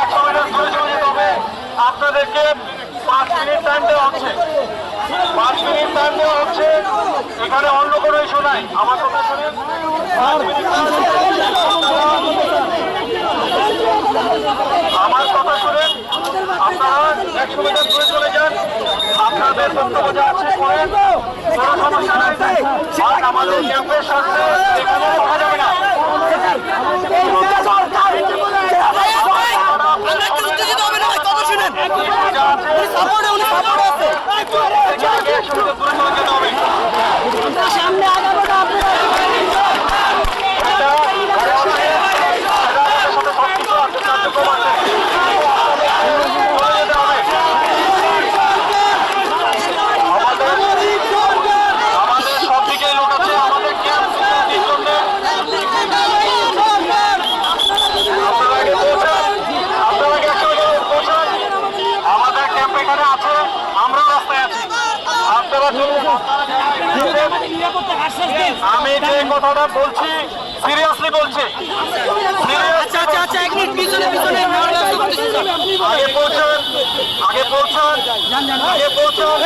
একশো মিটার দূরে চলে হবে আপনাদেরকে পাঁচ মিনিট টাইম দেওয়া হচ্ছে। পাঁচ মিনিট টাইম দেওয়া হচ্ছে। এখানে অন্য কোনো ইস্যু নাই। আমার কথা শুনে আমার কথা শুনে আপনারা একশো মিটার দূরে চলে যান। আপনাদের বক্তব্য যা আছে, করেন। কোনো সমস্যা নাই। আর আমাদের ক্যাম্পের সাথে এখানে আছে সাপোর্টে উনি আছে এখানে একশো মিটার দূরে চলে যেতে হবে সামনে আগাবো না আপনারা এটা ঘরে আছে, এটা আমাদের সাথে সবকিছু আছে, কার্যক্রম আছে। চলে যেতে হবে। আমাদের আমাদের সব দিকেই লোক আছে আমাদের ক্যাম্প সিকিউরিটির জন্য আপনারা আগে পৌঁছান আপনারা আগে একশো মিটার পৌঁছান আমাদের ক্যাম্প এখানে আছে আমরা রাস্তায় আছি আপনারা চলুন আমি যে কথাটা বলছি সিরিয়াসলি বলছি। আচ্ছা আচ্ছা আচ্ছা আগে পৌঁছান আগে পৌঁছান আগে পৌঁছান